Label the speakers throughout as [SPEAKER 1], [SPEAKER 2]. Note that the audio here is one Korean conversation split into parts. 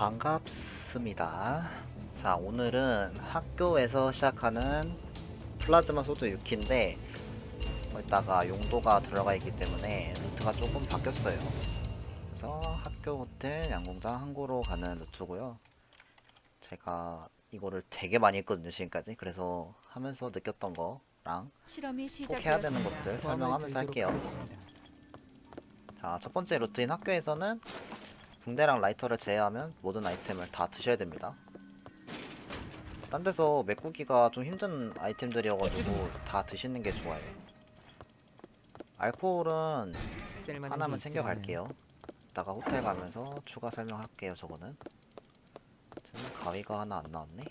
[SPEAKER 1] 반갑습니다. 자, 오늘은 학교에서 시작하는 플라즈마 소드 6기인데 거기다가 용도가 들어가 있기 때문에 루트가 조금 바뀌었어요. 그래서 학교 호텔 양궁장 항구로 가는 루트고요. 제가 이거를 되게 많이 했거든요, 지금까지. 그래서 하면서 느꼈던 거랑 꼭 해야 되는. 것들 설명하면서 할게요. 자, 첫 번째 루트인 학교에서는 붕대랑 라이터를 제외하면 모든 아이템을 다 드셔야 됩니다. 딴 데서 메꾸기가 좀 힘든 아이템들이어가지고 다 드시는 게 좋아요. 알코올은 하나만 챙겨갈게요. 이따가 호텔 가면서 추가 설명할게요, 저거는. 지금 가위가 하나 안 나왔네?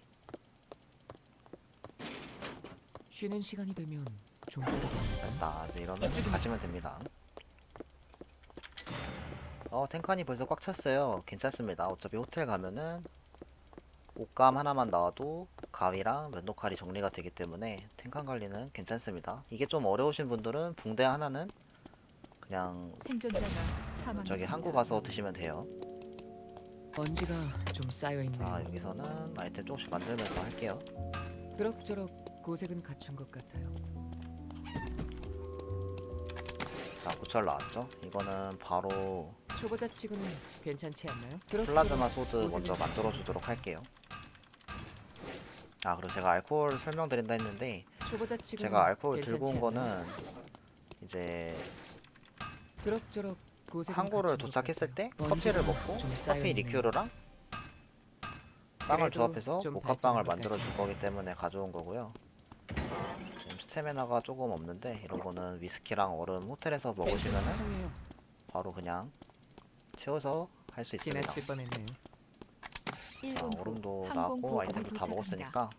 [SPEAKER 2] 쉬는 시간이 되면 종소리가
[SPEAKER 1] 됐다. 이제 이러면 가시면 됩니다. 어, 탱칸이 벌써 꽉 찼어요. 괜찮습니다. 어차피 호텔 가면은 옷감 하나만 나와도 가위랑 면도칼이 정리가 되기 때문에 탱칸 관리는 괜찮습니다. 이게 좀 어려우신 분들은 붕대 하나는 그냥. 저기 항구 가서 드시면 돼요.
[SPEAKER 2] 먼지가 좀 쌓여 있네요.
[SPEAKER 1] 자, 여기서는 아이템 조금씩 만들면서 할게요.
[SPEAKER 2] 그럭저럭 고색은 갖춘 것 같아요.
[SPEAKER 1] 자, 고철 나왔죠? 이거는 바로
[SPEAKER 2] 초보자 치고는 괜찮지 않나요? 그럭저럭
[SPEAKER 1] 플라즈마 소드 먼저 만들어 주도록 할게요. 아, 그리고 제가 알코올 설명드린다 했는데
[SPEAKER 2] 초보자 치고는
[SPEAKER 1] 제가 알코올 들고 온? 거는 이제
[SPEAKER 2] 그럭저럭
[SPEAKER 1] 항구를 도착했을 때. 커피를 먹고
[SPEAKER 2] 좀
[SPEAKER 1] 커피. 리큐르랑 빵을 조합해서
[SPEAKER 2] 좀
[SPEAKER 1] 복합빵을 만들어 줄. 거기 때문에 가져온 거고요. 지금 스태미나가 조금 없는데 이런 거는 위스키랑 얼음 호텔에서 먹으시면은
[SPEAKER 2] 죄송해요.
[SPEAKER 1] 바로 그냥 채워서 할수 있습니다.
[SPEAKER 2] 뻔했네요.
[SPEAKER 1] 자,
[SPEAKER 3] 1분 후
[SPEAKER 1] 얼음도
[SPEAKER 3] 항공
[SPEAKER 1] 나왔고
[SPEAKER 3] 보급이
[SPEAKER 1] 아이템도 다
[SPEAKER 3] 도착합니다.
[SPEAKER 1] 먹었으니까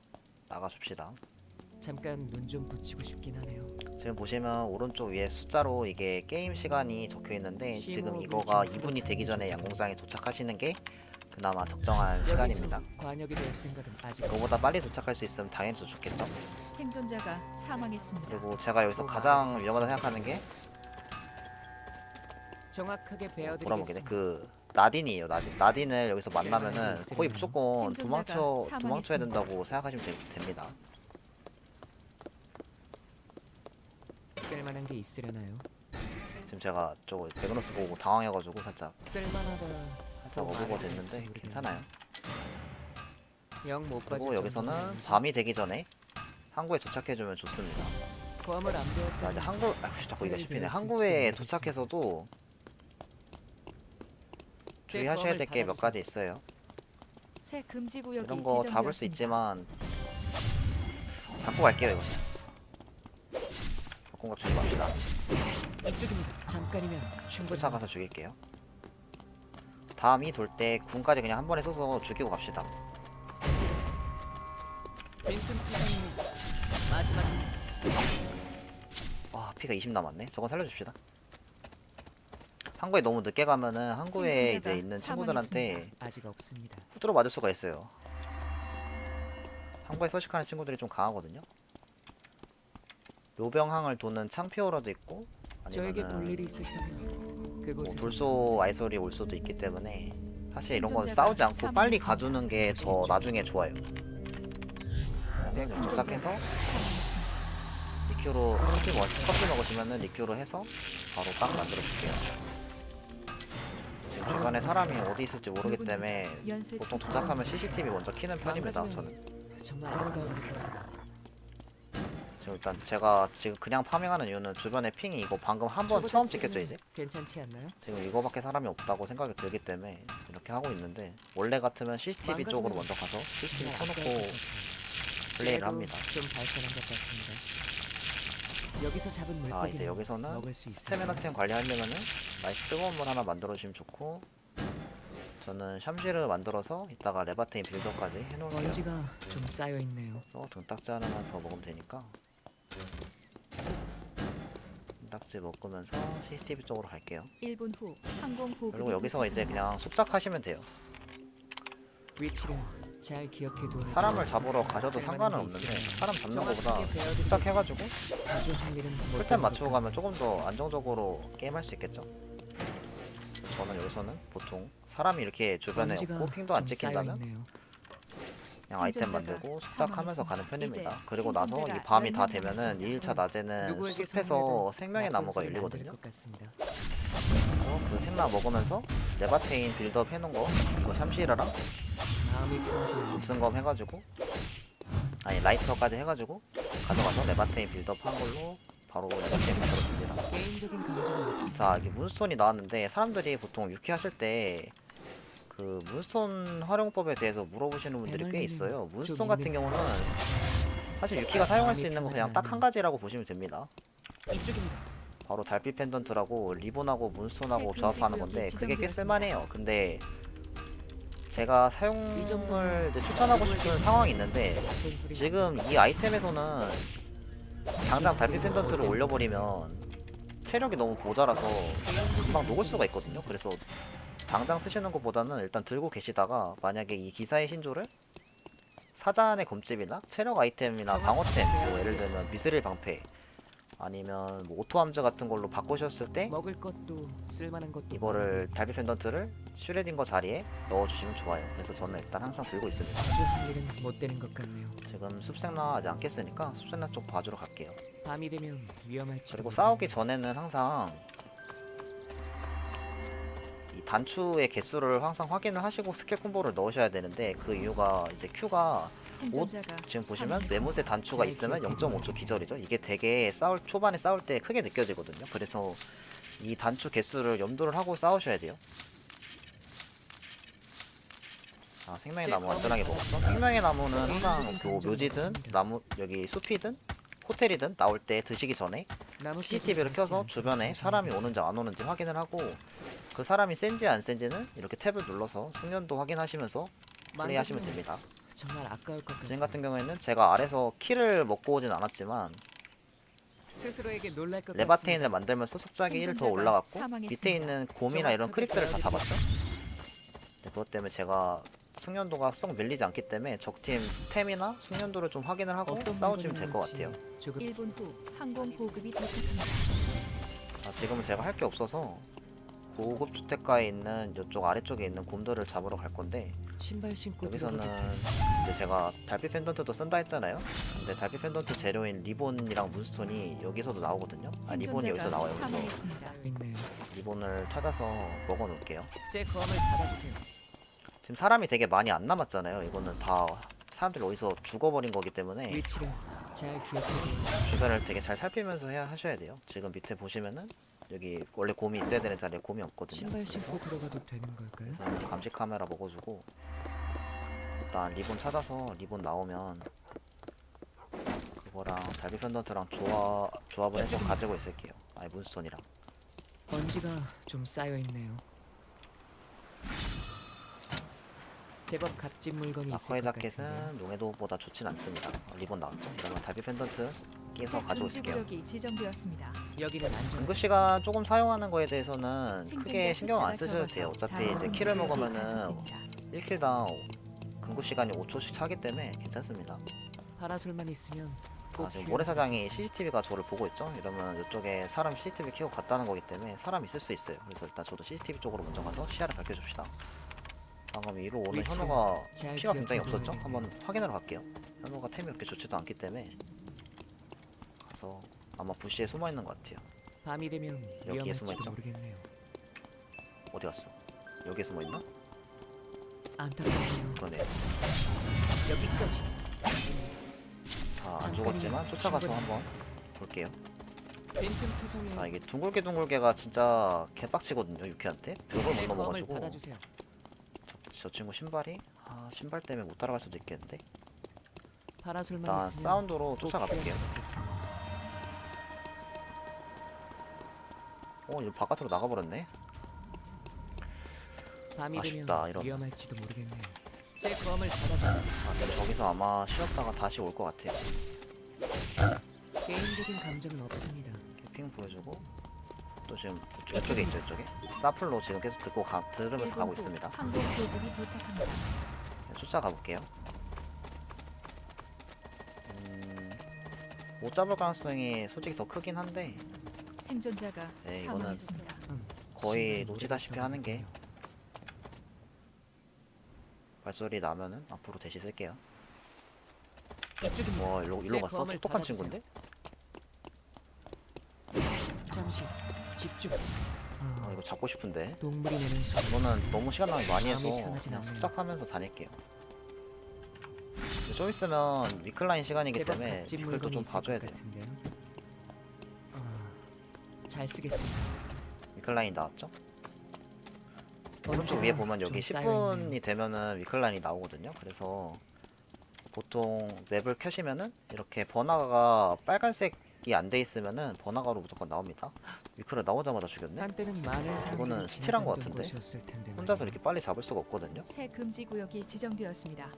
[SPEAKER 1] 나가줍시다.
[SPEAKER 2] 잠깐 눈 좀 붙이고 싶긴 하네요.
[SPEAKER 1] 지금 보시면 오른쪽 위에 숫자로 이게 게임 시간이 적혀 있는데 지금 이거가
[SPEAKER 2] 좀
[SPEAKER 1] 2분이 되기 전에. 양궁장에 도착하시는 게 그나마 적정한 시간입니다.
[SPEAKER 2] 여기서 관역이 될 생각은 아직
[SPEAKER 1] 이거보다 빨리 도착할 수 있으면 당연히 더 좋겠죠.
[SPEAKER 3] 생존자가 사망했습니다.
[SPEAKER 1] 그리고 제가 여기서 가장 위험하다 생각하는 게
[SPEAKER 2] 정확하게 베어드리겠습니다.
[SPEAKER 1] 뭐라먹이네 그 나딘이에요. 나딘. 나딘을 여기서 만나면은 거의 무조건 도망쳐. 도망쳐야 된다고 생각하시면 되- 됩니다.
[SPEAKER 2] 쓸만한 게 있으려나요?
[SPEAKER 1] 지금 제가 저 레그너스 보고 당황해가지고 살짝
[SPEAKER 2] 쓸만하다.
[SPEAKER 1] 살짝 어부가 됐는데 괜찮아요.
[SPEAKER 2] 영못 빠질
[SPEAKER 1] 그리고 여기서는
[SPEAKER 2] 정도는
[SPEAKER 1] 밤이 되기 전에 항구에 도착해주면 좋습니다.
[SPEAKER 2] 검을
[SPEAKER 1] 안자
[SPEAKER 2] 배웠다.
[SPEAKER 1] 이제 항구 아, 자꾸 이거
[SPEAKER 2] 네,
[SPEAKER 1] 씹히네.
[SPEAKER 2] 배울 수
[SPEAKER 1] 항구에 도착해서도 주의하셔야 될 게 몇 가지 있어요.
[SPEAKER 3] 새 금지 구역이
[SPEAKER 1] 이런 거 잡을 수. 있지만 잡고 갈게요 이거. 공각 맙시다.
[SPEAKER 2] 이쪽입니다. 잠깐이면 충분히
[SPEAKER 1] 쫓아가서 죽일게요. 다음이 돌 때 군까지 그냥 한 번에 써서 죽이고 갑시다.
[SPEAKER 2] 빈틈 마지막
[SPEAKER 1] 와 피가 20 남았네. 저건 살려줍시다. 항구에 너무 늦게 가면은 항구에 이제 있는 친구들한테
[SPEAKER 2] 아직 없습니다.
[SPEAKER 1] 후드로 맞을 수가 있어요. 항구에 서식하는 친구들이 좀 강하거든요. 묘병항을 도는 창피오라도 있고
[SPEAKER 2] 저에게 볼 일이
[SPEAKER 1] 아니면은
[SPEAKER 2] 있으시다면
[SPEAKER 1] 뭐
[SPEAKER 2] 그곳에
[SPEAKER 1] 돌소 아이솔이 올 수도 있기 때문에 사실 이런 건 싸우지 않고 빨리. 가주는 게 더 나중에 좋아요. 네, 도착해서 리큐로 커피, 먹, 커피 먹으시면은 리큐로 해서 바로 빵 만들어 줄게요. 주변에 사람이 어디 있을지 모르기 때문에 보통 도착하면 CCTV 먼저 키는 편입니다. 저는
[SPEAKER 2] 정말 아름다운 느낌입니다.
[SPEAKER 1] 지금 일단 제가 지금 그냥 파밍하는 이유는 주변에 핑이 이거 방금 한 번 처음 찍혔죠 이제
[SPEAKER 2] 괜찮지 않나요?
[SPEAKER 1] 지금 이거밖에 사람이 없다고 생각이 들기 때문에 이렇게 하고 있는데 원래 같으면 CCTV 쪽으로 먼저 가서 CCTV 켜놓고. 플레이를
[SPEAKER 2] 그래도
[SPEAKER 1] 합니다.
[SPEAKER 2] 좀 발전한 것 같습니다. 여기서 잡은
[SPEAKER 1] 아
[SPEAKER 2] 물고기는
[SPEAKER 1] 이제 여기서는
[SPEAKER 2] 먹을 수 있어요.
[SPEAKER 1] 스태미나템 관리하려면은 나이스 뜨거운 물 하나 만들어주시면 좋고 저는 샴시를 만들어서 이따가 레바테인 빌더까지 해놓을게요
[SPEAKER 2] 먼지가 좀 쌓여 있네요.
[SPEAKER 1] 어, 등딱지 하나만 더 먹으면 되니까 등딱지 먹으면서 CCTV 쪽으로 갈게요
[SPEAKER 3] 1분 후 항공 보급이
[SPEAKER 1] 그리고 여기서 이제. 그냥 숙작하시면 돼요
[SPEAKER 2] 위치를 잘 기억해 두어.
[SPEAKER 1] 사람을 잡으러 가셔도 상관은 없는데 사람 잡는 것보다 숙작해가지고
[SPEAKER 2] 자주 할 일은 못
[SPEAKER 1] 풀템 맞추고
[SPEAKER 2] 것
[SPEAKER 1] 가면 조금 더 안정적으로 게임할 수 있겠죠 저는 여기서는 보통 사람이 이렇게 주변에 없고 핑도
[SPEAKER 2] 안좀
[SPEAKER 1] 찍힌다면. 그냥 아이템 만들고 시작하면서 가는. 편입니다. 그리고 나서 이 밤이 다
[SPEAKER 3] 10명
[SPEAKER 1] 되면은
[SPEAKER 3] 남았습니다.
[SPEAKER 1] 2일차 낮에는 숲에서 생명의 나무가 열리거든요. 그래서 그 생나 먹으면서 네바테인 빌드업 해놓은 거 이거 샴시르랑 무슨검 해가지고 아니 라이터까지 해가지고 가져가서 네바테인 빌드업 한 걸로 바로
[SPEAKER 2] 감정은 없습니다.
[SPEAKER 1] 자 이게 문스톤이 나왔는데 사람들이 보통 유키 하실 때 그 문스톤 활용법에 대해서 물어보시는 분들이 꽤 있어요. 문스톤 같은 경우는 사실 유키가 사용할 수 있는 건 그냥 딱 한 가지라고 보시면 됩니다. 바로 달빛 펜던트라고 리본하고 문스톤하고
[SPEAKER 3] 새
[SPEAKER 1] 조합하는 건데 그게 꽤. 쓸만해요. 근데 제가
[SPEAKER 2] 이
[SPEAKER 1] 사용을 이제 추천하고 싶은 상황이 있는데 지금 이 아이템에서는 당장 달빛 펜던트를 올려버리면 체력이 너무 모자라서 금방 녹을 수가 있거든요. 그래서 당장 쓰시는 것보다는 일단 들고 계시다가 만약에 이 기사의 신조를 사자의 검집이나 체력 아이템이나 방어템 뭐 예를 들면 미스릴 방패 아니면 뭐 오토함즈 같은 걸로 바꾸셨을 때
[SPEAKER 2] 먹을 것도 쓸만한 것도
[SPEAKER 1] 이거를 달빛 펜던트를 슈레딩거 자리에 넣어주시면 좋아요. 그래서 저는 일단 항상 들고 있습니다.
[SPEAKER 2] 아주 할 일은 못 되는 것 같네요.
[SPEAKER 1] 지금 숲생나 아직 안 깼으니까 숲생나 쪽 봐주러 갈게요.
[SPEAKER 2] 밤이 되면 위험할지
[SPEAKER 1] 그리고 싸우기 전에는 항상 이 단추의 개수를 항상 확인을 하시고 스킬 콤보를 넣으셔야 되는데 그 이유가 이제 Q가
[SPEAKER 3] 생존자가
[SPEAKER 1] 지금 보시면. 네모세 단추가
[SPEAKER 2] 잘
[SPEAKER 1] 있으면
[SPEAKER 2] 기억해둬요.
[SPEAKER 1] 0.5초 기절이죠. 이게 되게 싸울 초반에 싸울 때 크게 느껴지거든요. 그래서 이 단추 개수를 염두를 하고 싸우셔야 돼요. 아 생명의 나무 안전하게 먹었어. 생명의 나무는 항상 그 묘지든 나무 여기 숲이든 호텔이든 나올 때 드시기 전에 CCTV를 켜서 주변에 사람이 오는지 안 오는지 확인을 하고 그 사람이 센지 안 센지는 이렇게 탭을 눌러서 숙련도 확인하시면서 플레이하시면 됩니다.
[SPEAKER 2] 정말 아까울 것 같아요.
[SPEAKER 1] 지금 같은 경우에는 제가 아래서 키를 먹고 오진 않았지만
[SPEAKER 2] 스스로에게 놀랄 것
[SPEAKER 1] 레바테인을 만들면서 속작이 1 더 올라갔고. 밑에 있는 곰이나 이런 크립들을 다 잡았죠. 네, 그것 때문에 제가 숙련도가 썩 밀리지 않기 때문에 적팀 템이나 숙련도를 좀 확인을 하고 싸워주면 될 것 같아요.
[SPEAKER 3] 1분 후 항공 보급이 도착합니다.
[SPEAKER 1] 아, 지금은 제가 할 게 없어서 고급 주택가에 있는 이쪽 아래쪽에 있는 곰들을 잡으러 갈 건데
[SPEAKER 2] 신발 신고
[SPEAKER 1] 여기서는 이제 제가 달빛 펜던트도 쓴다 했잖아요. 근데 달빛 펜던트 재료인 리본이랑 문스톤이 여기서도 나오거든요. 아 리본이 여기서 나와요. 그래서.
[SPEAKER 2] 있네요.
[SPEAKER 1] 리본을 찾아서 먹어 놓을게요.
[SPEAKER 2] 제 검을 받아주세요.
[SPEAKER 1] 지금 사람이 되게 많이 안 남았잖아요. 이거는 다 사람들이 어디서 죽어버린 거기 때문에
[SPEAKER 2] 위치를 잘 기억하고
[SPEAKER 1] 주변을 되게 잘 살피면서 해야 하셔야 돼요. 지금 밑에 보시면은 여기 원래 곰이 있어야 되는 자리에 곰이 없거든요.
[SPEAKER 2] 신발 신고 들어가도 되는 걸까요?
[SPEAKER 1] 그래서 감시 카메라 먹어주고 일단 리본 찾아서 리본 나오면 그거랑 달빛 펜던트랑 조합 조합을 해서 가지고 있을게요. 아니 문스톤이랑
[SPEAKER 2] 먼지가 좀 쌓여 있네요. 제법 값진 물건이 있을 것 같은데요.
[SPEAKER 1] 자켓은 농해도보다 좋진 않습니다. 어, 리본 나왔죠? 이러면 달빛 펜던트 끼서.
[SPEAKER 3] 구역이 지정되었습니다.
[SPEAKER 2] 여기는 안전.
[SPEAKER 1] 응급 시간 조금 사용하는 거에 대해서는 크게 신경 안 쓰셔도 돼요. 어차피 이제 키를 먹으면은
[SPEAKER 3] 가속됩니다.
[SPEAKER 1] 1킬당 근구 시간이 5초씩 차기 때문에 괜찮습니다.
[SPEAKER 2] 파라솔만 있으면 꼭
[SPEAKER 1] 아, 지금
[SPEAKER 2] 필요한
[SPEAKER 1] 모래사장이
[SPEAKER 2] 것
[SPEAKER 1] CCTV가 저를 보고 있죠? 이러면 이쪽에 사람 CCTV 켜고 갔다는 거기 때문에 사람 있을 수 있어요. 그래서 일단 저도 CCTV 쪽으로 먼저 가서 시야를 밝혀줍시다. 방금 오는
[SPEAKER 2] 위치를
[SPEAKER 1] 현우가
[SPEAKER 2] 잘
[SPEAKER 1] 피가 굉장히 없었죠? 한번 확인하러 갈게요. 현우가 템이 그렇게 좋지도 않기 때문에 가서 아마 부시에 숨어 있는 것 같아요.
[SPEAKER 2] 밤이 되면
[SPEAKER 1] 여기에 숨어있죠?
[SPEAKER 2] 모르겠네요.
[SPEAKER 1] 어디 갔어? 여기에 숨어 있나?
[SPEAKER 2] 안타깝네요.
[SPEAKER 1] 그러네요.
[SPEAKER 2] 여기까지.
[SPEAKER 1] 자, 안
[SPEAKER 2] 잠깐이면
[SPEAKER 1] 죽었지만 쫓아가서. 한번 볼게요. 아, 이게 둥글게 둥글게가 진짜 개빡치거든요, 유키한테. 벽을 제못 넘어가지고.
[SPEAKER 2] 받아주세요.
[SPEAKER 1] 저 친구 신발이 아 신발 때문에 못 따라갈 수도 있겠는데
[SPEAKER 2] 파라솔만
[SPEAKER 1] 일단
[SPEAKER 2] 있으면
[SPEAKER 1] 사운드로
[SPEAKER 2] 꼭
[SPEAKER 1] 쫓아가 볼게요. 어 이거 바깥으로 나가버렸네
[SPEAKER 2] 밤이
[SPEAKER 1] 아쉽다,
[SPEAKER 2] 되면
[SPEAKER 1] 이러면.
[SPEAKER 2] 위험할지도 모르겠네요. 제 검을 받아주세요.
[SPEAKER 1] 아 지금 저기서 아마 쉬었다가 다시 올 것 같아요
[SPEAKER 2] 개인적인 감정은 없습니다.
[SPEAKER 1] 핑 보여주고 또 지금 이쪽- 이쪽에 있죠 이쪽에 사플로 지금 계속 듣고 가, 들으면서
[SPEAKER 3] 1분
[SPEAKER 1] 가고
[SPEAKER 3] 후
[SPEAKER 1] 있습니다
[SPEAKER 3] 항공 도착합니다.
[SPEAKER 1] 네, 쫓아가 볼게요 음, 못 잡을 가능성이 솔직히 더 크긴 한데
[SPEAKER 3] 생존자가
[SPEAKER 1] 네, 이거는
[SPEAKER 3] 사망했습니다.
[SPEAKER 1] 거의
[SPEAKER 2] 노래가
[SPEAKER 1] 하는 게. 발소리 나면은 앞으로 대시 쓸게요.
[SPEAKER 2] 이쪽입니다.
[SPEAKER 1] 와 일로 일로
[SPEAKER 2] 제
[SPEAKER 1] 갔어? 똑똑한
[SPEAKER 2] 받아주세요.
[SPEAKER 1] 친구인데?
[SPEAKER 2] 잠시 집중.
[SPEAKER 1] 아
[SPEAKER 2] 아,
[SPEAKER 1] 이거 잡고 싶은데.
[SPEAKER 2] 동물이 내는 소리.
[SPEAKER 1] 이거는 너무 시간 낭비 많이 해서
[SPEAKER 2] 마음이 편하진
[SPEAKER 1] 그냥
[SPEAKER 2] 않네요.
[SPEAKER 1] 숙작하면서 다닐게요. 좀 있으면 위클라인 시간이기
[SPEAKER 2] 제법
[SPEAKER 1] 때문에
[SPEAKER 2] 값진
[SPEAKER 1] 위클도 좀
[SPEAKER 2] 물건이 있을
[SPEAKER 1] 봐줘야
[SPEAKER 2] 것
[SPEAKER 1] 돼요.
[SPEAKER 2] 같은데요. 아, 잘 쓰겠습니다.
[SPEAKER 1] 위클라인 나왔죠? 오른쪽 위에 보면 여기
[SPEAKER 2] 좀 쌓여있네요.
[SPEAKER 1] 10분이 되면은 위클라인이 나오거든요. 그래서 보통 맵을 켜시면은 이렇게 번화가가 빨간색이 안 돼 있으면은 번화가로 무조건 나옵니다. 위클을 나오자마자 죽였네.
[SPEAKER 2] 한때는 많은 사람들이
[SPEAKER 1] 이거는 스틸한 것 같은데?
[SPEAKER 2] 곳이었을 텐데
[SPEAKER 1] 혼자서. 이렇게 빨리 잡을 수가 없거든요.
[SPEAKER 3] 새 금지 구역이 지정되었습니다.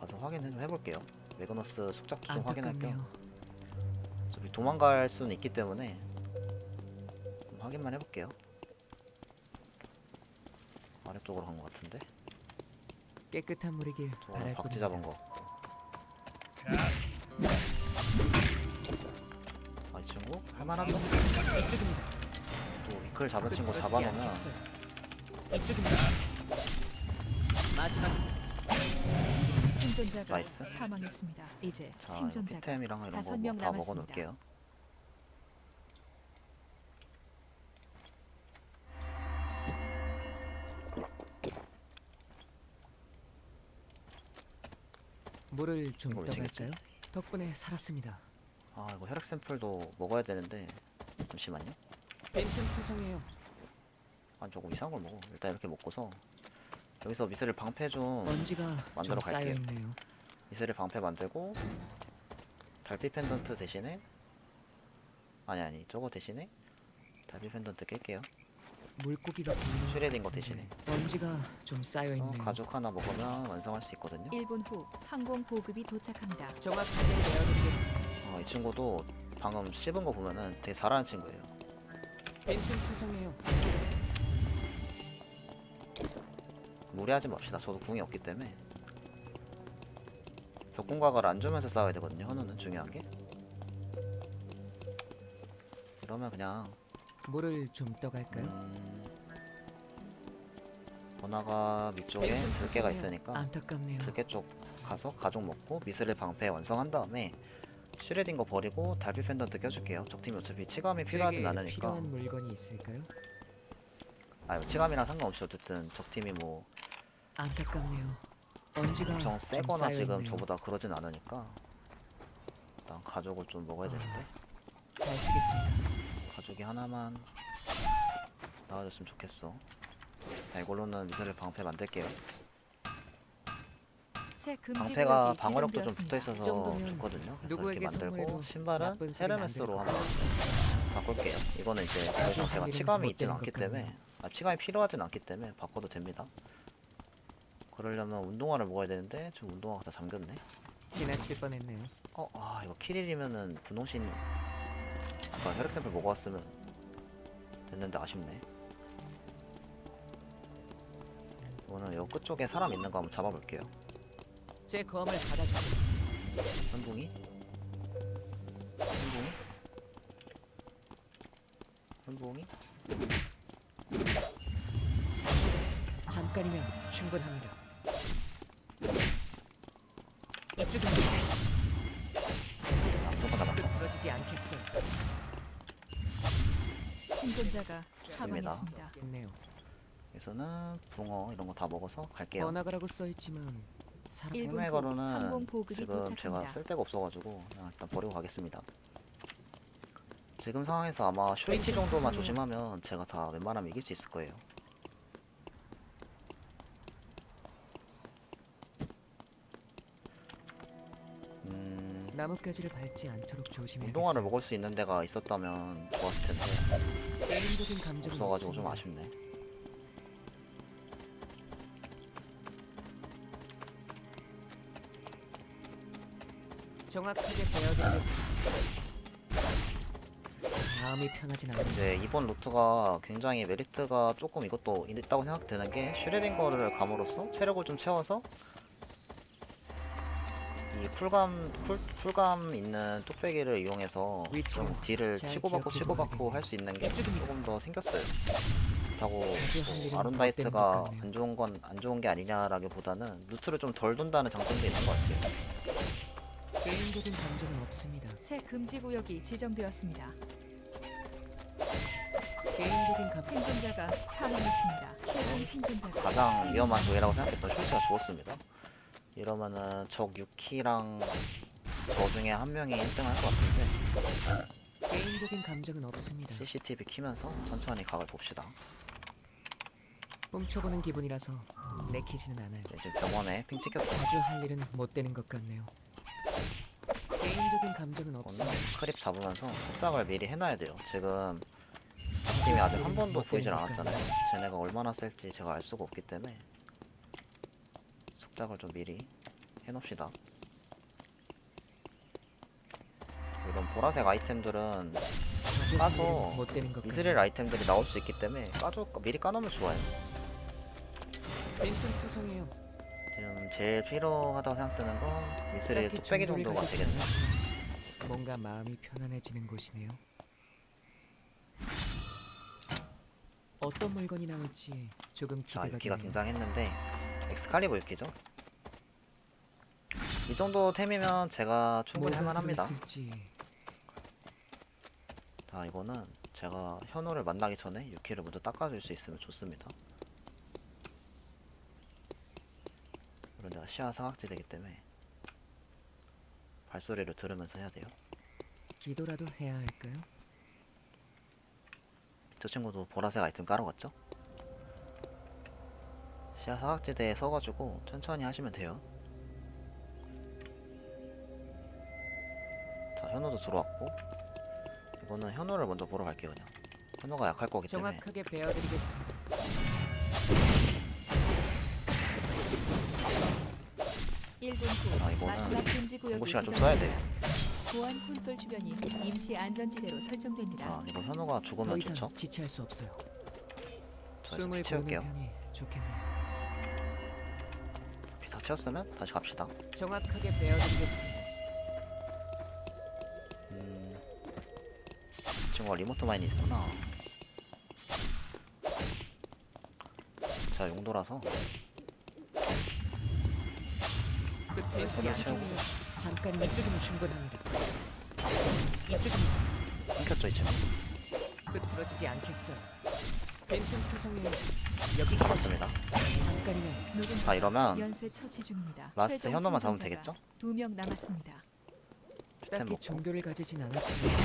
[SPEAKER 1] 가서 확인을 좀 해볼게요. 매그너스 숙작도 좀 확인할게요.
[SPEAKER 2] 안타깝네요.
[SPEAKER 1] 어차피 도망갈 수는 있기 때문에 좀 확인만 해볼게요. 아래쪽으로 간 것 같은데.
[SPEAKER 2] 깨끗한 물이길
[SPEAKER 1] 또
[SPEAKER 2] 바랄
[SPEAKER 1] 박쥐. 잡은 거. 아, 이 친구 할만하죠?
[SPEAKER 2] 이쪽입니다.
[SPEAKER 1] 또 위클 잡은 친구 잡아놓으면.
[SPEAKER 2] 마지막
[SPEAKER 3] 생존자가
[SPEAKER 1] 나이스.
[SPEAKER 3] 사망했습니다. 이제
[SPEAKER 1] 자, 이거
[SPEAKER 3] 생존자가
[SPEAKER 1] 피템이랑 이런
[SPEAKER 3] 다섯
[SPEAKER 1] 거
[SPEAKER 3] 명
[SPEAKER 1] 다
[SPEAKER 3] 남았습니다.
[SPEAKER 1] 먹어놓을게요.
[SPEAKER 2] 물을 좀
[SPEAKER 1] 이거 왜
[SPEAKER 2] 떠갈까요? 덕분에 살았습니다.
[SPEAKER 1] 아, 이거 혈액 샘플도 먹어야 되는데 잠시만요.
[SPEAKER 2] 팬텀 투성이에요.
[SPEAKER 1] 아, 조금 이상한 걸 먹어. 일단 이렇게 먹고서 여기서 미스를 방패 좀
[SPEAKER 2] 먼지가
[SPEAKER 1] 만들어
[SPEAKER 2] 좀 쌓여
[SPEAKER 1] 갈게요.
[SPEAKER 2] 있네요.
[SPEAKER 1] 미스를 방패 만들고 달빛 펜던트 대신에 아니 아니 저거 대신에 달빛 펜던트 낄게요.
[SPEAKER 2] 물고기가 보이는
[SPEAKER 1] 슈레딩 거
[SPEAKER 2] 것 같은데
[SPEAKER 1] 대신에.
[SPEAKER 2] 먼지가 좀 쌓여
[SPEAKER 1] 어,
[SPEAKER 2] 있네요.
[SPEAKER 1] 가죽 하나 먹으면 완성할 수 있거든요.
[SPEAKER 3] 1분 후 항공 보급이 도착합니다.
[SPEAKER 2] 정확하게 내어드리겠습니다.
[SPEAKER 1] 어, 이 친구도 방금 씹은 거 보면은 되게 잘하는 친구예요.
[SPEAKER 2] 팬텀 투성이에요.
[SPEAKER 1] 무리하지 맙시다. 저도 궁이 없기 때문에 벽공각을 안 주면서 싸워야 되거든요. 현우는 중요한 게. 이러면 그냥
[SPEAKER 2] 물을 좀 떠갈까요?
[SPEAKER 1] 음, 번화가 위쪽에 들개가. 있으니까
[SPEAKER 2] 안타깝네요.
[SPEAKER 1] 들개 쪽 가서 가죽 먹고 미스를 방패 완성한 다음에 슈레딩 거 버리고 달빛 펜던트 껴줄게요. 적팀이 어차피 치감이 필요하진 않으니까.
[SPEAKER 2] 필요한 물건이 있을까요?
[SPEAKER 1] 아 이거 치감이랑 상관없이 어쨌든 적팀이 뭐
[SPEAKER 2] 안타깝네요. 먼지가
[SPEAKER 1] 엄청
[SPEAKER 2] 좀
[SPEAKER 1] 세거나
[SPEAKER 2] 쌓여
[SPEAKER 1] 지금
[SPEAKER 2] 있네요.
[SPEAKER 1] 저보다 그러진 않으니까 일단 가죽을 좀 먹어야 되는데
[SPEAKER 2] 잘 쓰겠습니다.
[SPEAKER 1] 가죽이 하나만 나와줬으면 좋겠어. 자 이걸로는 미사일 방패 만들게요.
[SPEAKER 3] 새 금지
[SPEAKER 1] 방패가
[SPEAKER 3] 구역이
[SPEAKER 1] 방어력도 좀
[SPEAKER 3] 지정되었습니다.
[SPEAKER 1] 붙어
[SPEAKER 2] 이
[SPEAKER 1] 있어서
[SPEAKER 2] 정도면
[SPEAKER 1] 좋거든요. 그래서
[SPEAKER 2] 누구에게
[SPEAKER 1] 이렇게 만들고
[SPEAKER 2] 선물해도
[SPEAKER 1] 신발은
[SPEAKER 2] 안
[SPEAKER 1] 헤르메스로 한번 바꿀게요. 이거는 이제 제가
[SPEAKER 2] 하기는
[SPEAKER 1] 치감이
[SPEAKER 2] 못
[SPEAKER 1] 있진 않기
[SPEAKER 2] 것
[SPEAKER 1] 때문에. 아, 치감이 필요하진 않기 때문에 바꿔도 됩니다. 그러려면 운동화를 먹어야 되는데 저 운동화가 다 잠겼네.
[SPEAKER 2] 지나칠 뻔했네요.
[SPEAKER 1] 어, 아 이거 키릴이면은 분홍신 아까 혈액 샘플 먹어왔으면 됐는데 아쉽네. 이거는 요 끝쪽에 사람 있는 거 한번 잡아볼게요.
[SPEAKER 2] 제 검을 받아주세요.
[SPEAKER 1] 현붕이? 현붕이? 현붕이?
[SPEAKER 2] 잠깐이면 충분합니다. 이쪽입니다.
[SPEAKER 1] 무조건 잡았다.
[SPEAKER 2] 부러지지 않겠어요.
[SPEAKER 3] 생존자가. 사망했습니다.
[SPEAKER 1] 여기서는 붕어 이런 거 다 먹어서 갈게요.
[SPEAKER 2] 번화가라고 써있지만
[SPEAKER 3] 일- 일본 후
[SPEAKER 1] 헬메거로는
[SPEAKER 3] 항공 보급이
[SPEAKER 1] 지금 제가
[SPEAKER 3] 도착합니다.
[SPEAKER 1] 쓸 데가 없어가지고 그냥 일단 버리고 가겠습니다. 지금 상황에서 아마 쇼이치 정도만
[SPEAKER 2] 죄송해요.
[SPEAKER 1] 조심하면 제가 다 웬만하면 이길 수 있을 거예요. 음,
[SPEAKER 2] 나뭇가지를 밟지 않도록 조심해야겠어요.
[SPEAKER 1] 운동화를 먹을 수 있는 데가 있었다면 좋았을 텐데 없어가지고 좀. 아쉽네.
[SPEAKER 2] 정확하게 베어드리겠습니다. 마음이 편하진 않은데
[SPEAKER 1] 네, 이번 루트가 굉장히 메리트가 조금 이것도 있다고 생각되는 게 슈레딩거를 감으로써 체력을 좀 채워서 이 쿨감 쿨, 쿨감 있는 뚝배기를 이용해서 좀 딜을
[SPEAKER 2] 잘
[SPEAKER 1] 치고받고 치고받고. 할 수 있는 게. 조금 더 생겼어요. 그렇다고
[SPEAKER 2] 일은
[SPEAKER 1] 뭐. 안 좋은 건 안 좋은 게 아니냐라기보다는 루트를 좀 덜 돈다는 장점도 있는 것 같아요.
[SPEAKER 2] 개인적인 감정은 없습니다.
[SPEAKER 3] 새 금지 구역이 지정되었습니다.
[SPEAKER 2] 개인적인 감
[SPEAKER 3] 생존자가 사망했습니다. 최종 생존자가
[SPEAKER 1] 가장
[SPEAKER 3] 사망-
[SPEAKER 1] 위험한 적이라고 생각했던 슐츠가 죽었습니다. 이러면은 적 6키랑 저 중에 한 명이 1등 할것 같은데
[SPEAKER 2] 개인적인 감정은 없습니다.
[SPEAKER 1] CCTV 키면서 천천히 각을 봅시다.
[SPEAKER 2] 훔쳐보는 기분이라서 내키지는 않아요.
[SPEAKER 1] 이제 지금 병원에 핑 찍혔고
[SPEAKER 2] 자주 할 일은 못 되는 것 같네요. 개인적인 감정은 없습니다.
[SPEAKER 1] 스크립 잡으면서 속작을 미리 해놔야 돼요. 지금 팀이 아직 한 번도 보이질 않았잖아요. 쟤네가 얼마나 셀지 제가 알 수가 없기 때문에 속작을 좀 미리 해놓읍시다. 이런 보라색 아이템들은 까서
[SPEAKER 2] 못 되는 것
[SPEAKER 1] 이즈릴 아이템들이 나올 수 있기 때문에 까줘 미리 까놓으면 좋아요.
[SPEAKER 2] 빈틈 투성이에요.
[SPEAKER 1] 지금 제일 필요하다고 생각되는 건 이즈릴
[SPEAKER 2] 딱히
[SPEAKER 1] 뚝배기 정도가 되겠네.
[SPEAKER 2] 않았지만 뭔가 마음이 편안해지는 곳이네요. 어떤 물건이 나올지 조금
[SPEAKER 1] 자
[SPEAKER 2] 기대가 되네요.
[SPEAKER 1] 등장했는데 엑스칼리버 유키죠. 이 정도 템이면 제가 충분히
[SPEAKER 2] 뭐가
[SPEAKER 1] 할만합니다.
[SPEAKER 2] 들어있을지
[SPEAKER 1] 자 이거는 제가 현우를 만나기 전에 유키를 먼저 닦아줄 수 있으면 좋습니다. 그런 데가 시야 사각지대기 때문에 발소리를 들으면서 해야 돼요.
[SPEAKER 2] 기도라도 해야 할까요?
[SPEAKER 1] 저 친구도 보라색 아이템 깔아갔죠? 시야 사각지대에 서가지고 천천히 하시면 돼요. 자, 현우도 들어왔고 이거는 현우를 먼저 보러 갈게요 그냥. 현우가 약할 거기 때문에
[SPEAKER 2] 정확하게 베어드리겠습니다.
[SPEAKER 3] 1분 후
[SPEAKER 1] 아, 이거는
[SPEAKER 3] 마지막 금지 구역이
[SPEAKER 1] 공부 시간 좀. 써야 돼.
[SPEAKER 3] 보안 콘솔 주변이 임시 안전지대로 설정됩니다.
[SPEAKER 1] 자, 이거 현우가
[SPEAKER 2] 더
[SPEAKER 1] 죽으면
[SPEAKER 2] 이상
[SPEAKER 1] 좋죠?
[SPEAKER 2] 지체할 수 없어요.
[SPEAKER 1] 저 이제
[SPEAKER 2] 숨을
[SPEAKER 1] 피 채울게요.
[SPEAKER 2] 고르는 편이 좋겠네요.
[SPEAKER 1] 피다 채웠으면 다시 갑시다.
[SPEAKER 2] 정확하게 베어드리겠습니다.
[SPEAKER 1] 음, 이 친구가 리모트 마인이 있구나. 자, 용도라서 손을
[SPEAKER 2] 안. 요 잠깐 이쪽이면 충분합니다. 이쪽이면
[SPEAKER 1] 끊겼죠, 이 친구?
[SPEAKER 2] 끄트러지지 않겠어요. 빈틈 투성이에요. 여기
[SPEAKER 1] 잡았습니다.
[SPEAKER 2] 잠깐이면
[SPEAKER 3] 누군
[SPEAKER 1] 자, 이러면
[SPEAKER 3] 연쇄 처치 중입니다.
[SPEAKER 1] 라스트
[SPEAKER 3] 최종
[SPEAKER 1] 현우만 잡으면
[SPEAKER 3] 생존자가
[SPEAKER 1] 되겠죠?
[SPEAKER 3] 두명 남았습니다.
[SPEAKER 1] 템
[SPEAKER 2] 딱히
[SPEAKER 1] 먹고.
[SPEAKER 2] 종교를 가지진 않았지만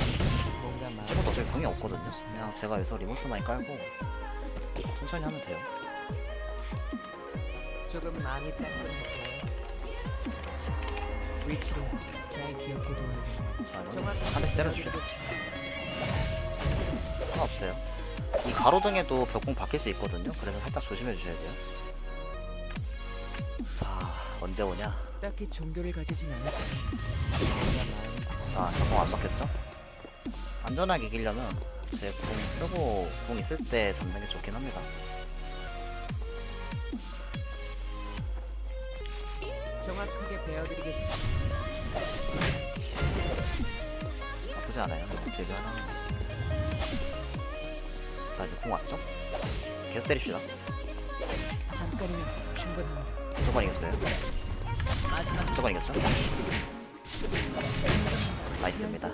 [SPEAKER 2] 뭔가 마음
[SPEAKER 1] 친구도 어차피 궁이 없거든요. 그냥 제가 여기서 리모트 마인 깔고 천천히 하면 돼요.
[SPEAKER 2] 조금 많이 따끔할까요? 위치를 잘 기억해둬야
[SPEAKER 1] 자, 이거
[SPEAKER 2] 정확하게
[SPEAKER 1] 한 대씩 때려주죠.
[SPEAKER 2] 베어드리겠습니다.
[SPEAKER 1] 상관없어요. 이 가로등에도 벽공 바뀔 수 있거든요. 그래서 살짝 조심해 주셔야 돼요. 자, 언제 오냐?
[SPEAKER 2] 딱히 종교를 가지진 않았지만 마음이
[SPEAKER 1] 자, 벽공 안 바뀌었죠? 안전하게 이기려면 제 공 쓰고 공 있을 때 잡는 게 좋긴 합니다.
[SPEAKER 2] 베어드리겠습니다.
[SPEAKER 1] 나쁘지 않아요. 되게 하나. 자, 이제 공 왔죠? 계속 때립시다.
[SPEAKER 2] 잠깐이면 충분합니다.
[SPEAKER 1] 무조건 이겼어요.
[SPEAKER 2] 마지막
[SPEAKER 1] 무조건 이겼죠?
[SPEAKER 3] 나이스입니다.